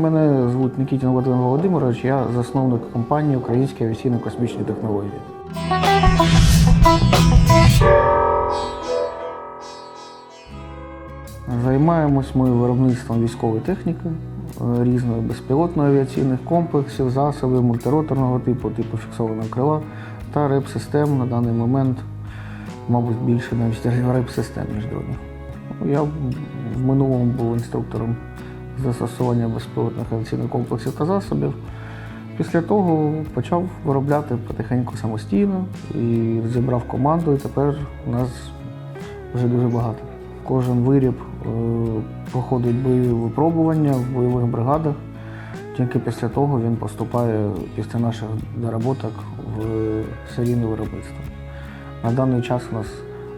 Мене звуть Нікітін Владимир Володимирович, я засновник компанії Українські авіаційно-космічні технології. Займаємось ми виробництвом військової техніки, е, різної безпілотної авіаційних комплексів, засобів мультироторного типу, типу фіксованого крила та реп-систем на даний момент, мабуть, більше навіть реп-систем, ніж дронів. Ну, Я в минулому був інструктором застосування безпілотних авіаційних комплексів та засобів. Після того почав виробляти потихеньку самостійно і зібрав команду, і тепер у нас вже дуже багато. Кожен виріб е, проходить бойові випробування в бойових бригадах. Тільки після того він поступає після наших доработок в серійне виробництво. На даний час у нас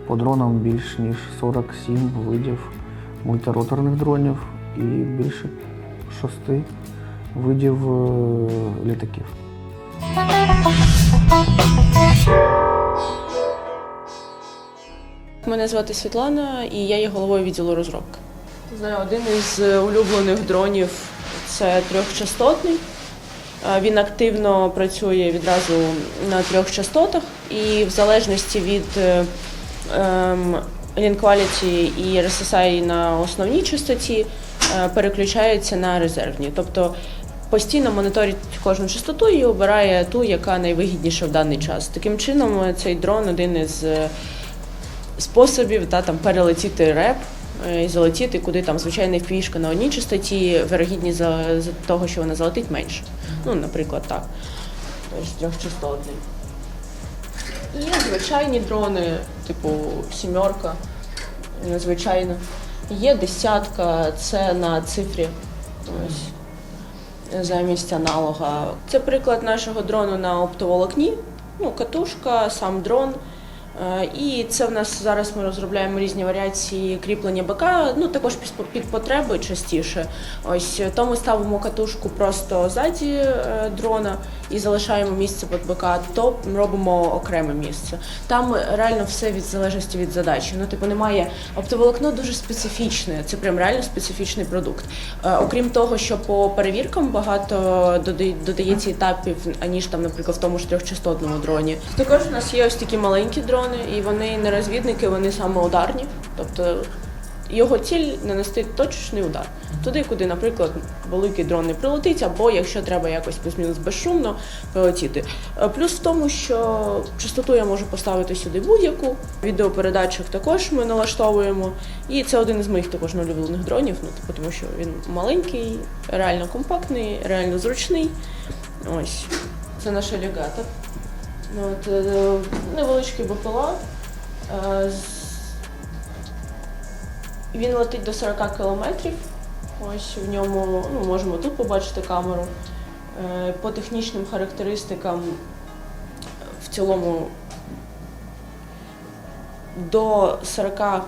по дронам більш ніж 47 видів мультироторних дронів і більше шести видів е, літаків. Мене звати Світлана, і я є головою відділу розробки. Знаю, один із е, улюблених дронів це трьохчастотний. Е, Він активно працює відразу на трьох частотах, і в залежності від ем, Link і RSSI на основній частоті переключається на резервні. Тобто постійно моніторить кожну частоту і обирає ту, яка найвигідніша в даний час. Таким чином, е, цей дрон один із е, способів та, там, перелетіти реп е, і залетіти, куди там звичайна фішка на одній частоті, вирогідність за, за того, що вона залетить менше. Ну, наприклад, так. Тож трьохчастотний. Є звичайні дрони, типу сімерка, незвичайно. Є десятка, це на цифрі. Ось замість аналога. Це приклад нашого дрону на оптоволокні. Ну, катушка, сам дрон. Е, І це в нас зараз ми розробляємо різні варіації кріплення БК, ну також під, потреби частіше. Ось то ми ставимо катушку просто ззаді е, дрона і залишаємо місце під БК, то робимо окреме місце. Там реально все від залежності від задачі. Ну, типу, немає оптоволокно дуже специфічне, це прям реально специфічний продукт. Е, окрім того, що по перевіркам багато додається етапів, аніж там, наприклад, в тому ж трьохчастотному дроні. Також у нас є ось такі маленькі дрони, і вони не розвідники, вони саме ударні. Тобто його ціль нанести точечний удар. Туди, куди, наприклад, великий дрон не прилетить, або якщо треба якось плюс-мінус безшумно прилетіти. Е, Плюс в тому, що частоту я можу поставити сюди будь-яку. Відеопередатчик також ми налаштовуємо. І це один із моїх також улюблених дронів, ну, типу, тому що він маленький, реально компактний, реально зручний. Ось. Це наш алігатор. Ну, От, е, невеличкий БПЛА. Е, він летить до 40 кілометрів. Ось в ньому ну, можемо тут побачити камеру. Е, По технічним характеристикам в цілому до 45-50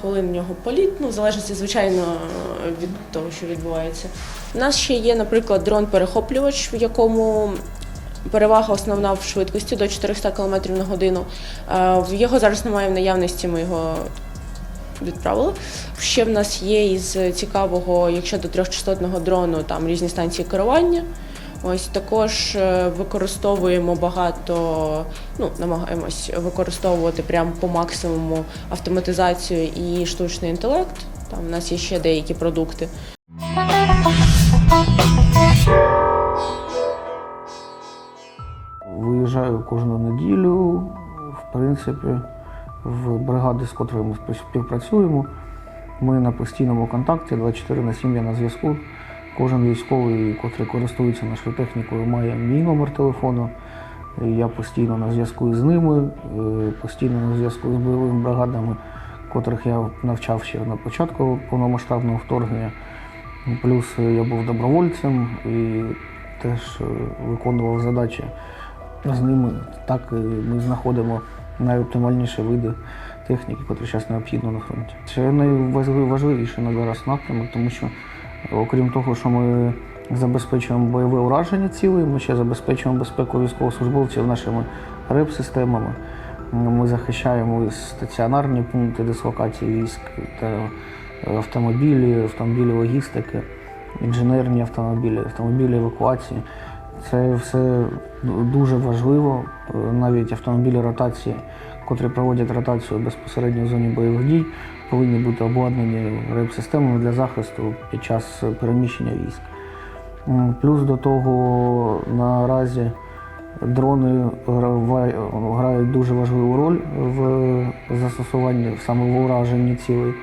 хвилин в нього політ, ну, в залежності, звичайно, від того, що відбувається. У нас ще є, наприклад, дрон-перехоплювач, в якому перевага основна в швидкості до 400 км на годину. Е, Його зараз немає в наявності, ми його відправили. Ще в нас є із цікавого, якщо до трьохчастотного дрону, там різні станції керування. Ось також е, використовуємо багато, ну намагаємось використовувати прямо по максимуму автоматизацію і штучний інтелект. Там у нас є ще деякі продукти. Виїжджаю кожну неділю, в принципі, в бригади, з котрою ми співпрацюємо. Ми на постійному контакті, 24 на 7 я на зв'язку. Кожен військовий, котрий користується нашою технікою, має мій номер телефону. Я постійно на зв'язку з ними, е, постійно на зв'язку з бойовими бригадами, котрих я навчав ще на початку повномасштабного вторгнення. Плюс я був добровольцем і теж е, виконував задачі з ними. Так е, ми знаходимо найоптимальніші види техніки, котрі зараз необхідно на фронті. Це найважливіше на зараз напрямок, тому що окрім того, що ми забезпечуємо бойове ураження цілей, ми ще забезпечуємо безпеку військовослужбовців нашими реп-системами. Ми захищаємо стаціонарні пункти дислокації військ та автомобілі, автомобілі логістики. інженерні автомобілі, автомобілі евакуації. Це все дуже важливо. Е, Навіть автомобілі ротації, котрі проводять ротацію безпосередньо в зоні бойових дій, повинні бути обладнані реп-системами для захисту під час переміщення військ. Плюс до того наразі дрони грають дуже важливу роль в застосуванні саме в ураженні цілей,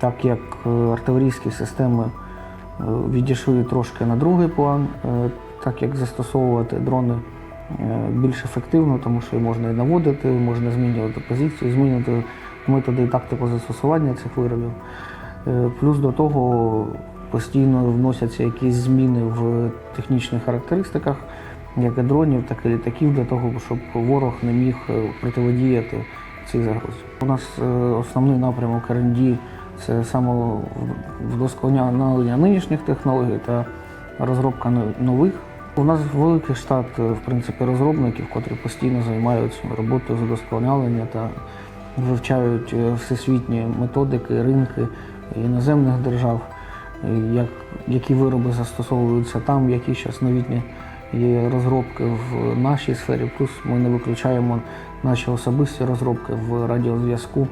так як е, артилерійські системи е, відійшли трошки на другий план, так як застосовувати дрони е, більш ефективно, тому що можна і наводити, можна змінювати позицію, змінювати методи і тактику застосування цих виробів. Е, Плюс до того постійно вносяться якісь зміни в технічних характеристиках, як і дронів, так і літаків, для того, щоб ворог не міг е, противодіяти цій загрозі. У нас основний напрямок РНД – це саме вдосконалення нинішніх технологій та розробка нових. У нас великий штат е, в принципі, розробників, котрі постійно займаються роботою з удосконалення та вивчають е, всесвітні методики, ринки іноземних держав, е, як, які вироби застосовуються там, які зараз новітні є розробки в нашій сфері. Плюс ми не виключаємо наші особисті розробки в радіозв'язку,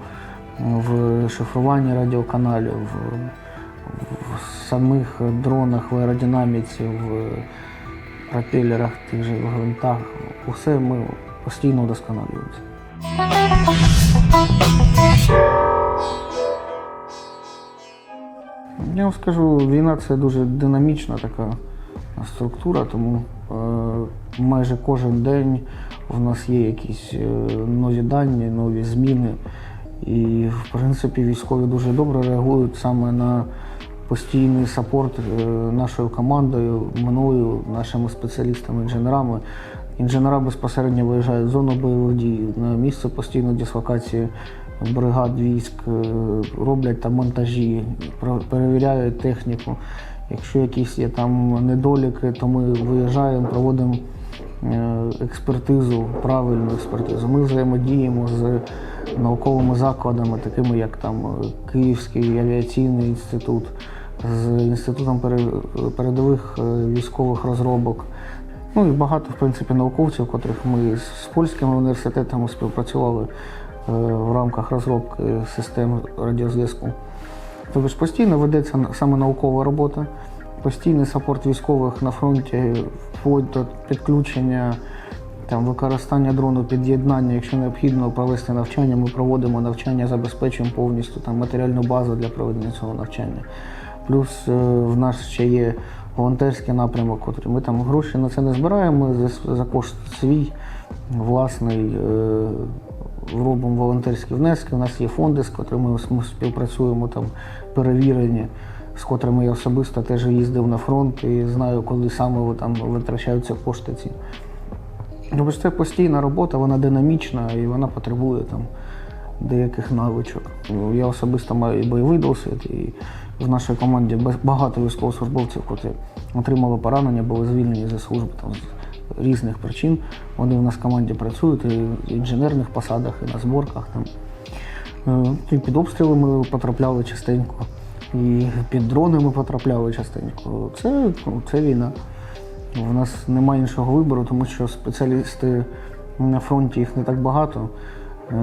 в шифруванні радіоканалів, в, в самих дронах, в аеродинаміці, в пропелерах, тих же гвинтах. Усе ми постійно вдосконалюємося. Я вам скажу, війна це дуже динамічна така структура, тому е, майже кожен день в нас є якісь е, нові дані, нові зміни. І, в принципі, військові дуже добре реагують саме на постійний сапорт е, нашою командою, мною, нашими спеціалістами, інженерами. Інженера безпосередньо виїжджають в зону бойових дій, на місце постійної дислокації бригад військ, е, роблять там монтажі, перевіряють техніку. Якщо якісь є там недоліки, то ми виїжджаємо, проводимо е, експертизу, правильну експертизу. Ми взаємодіємо з науковими закладами, такими як там Київський авіаційний інститут, з інститутом передових е, військових розробок. Ну і багато, в принципі, науковців, котрих ми з польськими університетами співпрацювали е, в рамках розробки систем радіозв'язку. Тобто постійно ведеться саме наукова робота, постійний сапорт військових на фронті, вплоть до підключення, там, використання дрону, під'єднання, якщо необхідно провести навчання, ми проводимо навчання, забезпечуємо повністю там, матеріальну базу для проведення цього навчання. Плюс е, в нас ще є волонтерський напрямок, котрий ми там гроші на це не збираємо, ми за, за кошт свій власний е, робимо волонтерські внески. У нас є фонди, з котрими ми співпрацюємо, там перевірені, з котрими я особисто теж їздив на фронт і знаю, коли саме там витрачаються кошти ці. Тобто це постійна робота, вона динамічна і вона потребує там деяких навичок. Ну, Я особисто маю і бойовий досвід, і в нашій команді багато військовослужбовців, котрі отримали поранення, були звільнені зі служби там, з різних причин. Вони в нас в команді працюють і в інженерних посадах, і на зборках. Там. Е, І під обстріли ми потрапляли частенько, і під дрони ми потрапляли частенько. Це, ну, це війна. У нас немає іншого вибору, тому що спеціалісти на фронті їх не так багато. Е,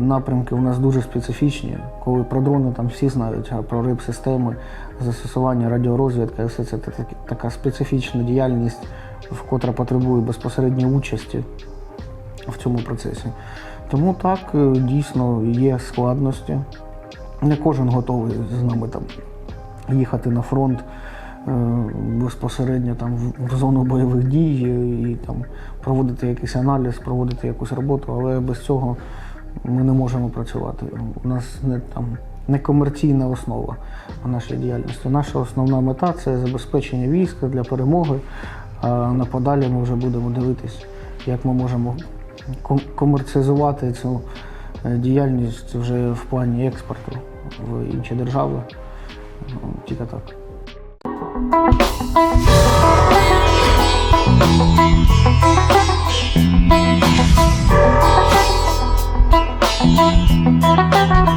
Напрямки у нас дуже специфічні. Коли про дрони там всі знають, а про рип-системи, застосування радіорозвідка, все це та- та- така специфічна діяльність, вкотра потребує безпосередньої участі в цьому процесі. Тому так, е, дійсно є складності. Не кожен готовий з нами там їхати на фронт е, безпосередньо там в, в зону бойових дій і там проводити якийсь аналіз, проводити якусь роботу, але без цього ми не можемо працювати. У нас не там не комерційна основа в нашій діяльності. Наша основна мета це забезпечення війська для перемоги. А на подалі ми вже будемо дивитись, як ми можемо ком- комерціалізувати цю е, діяльність вже в плані експорту в інші держави. Ну, Тільки так. Thank you. Thank you.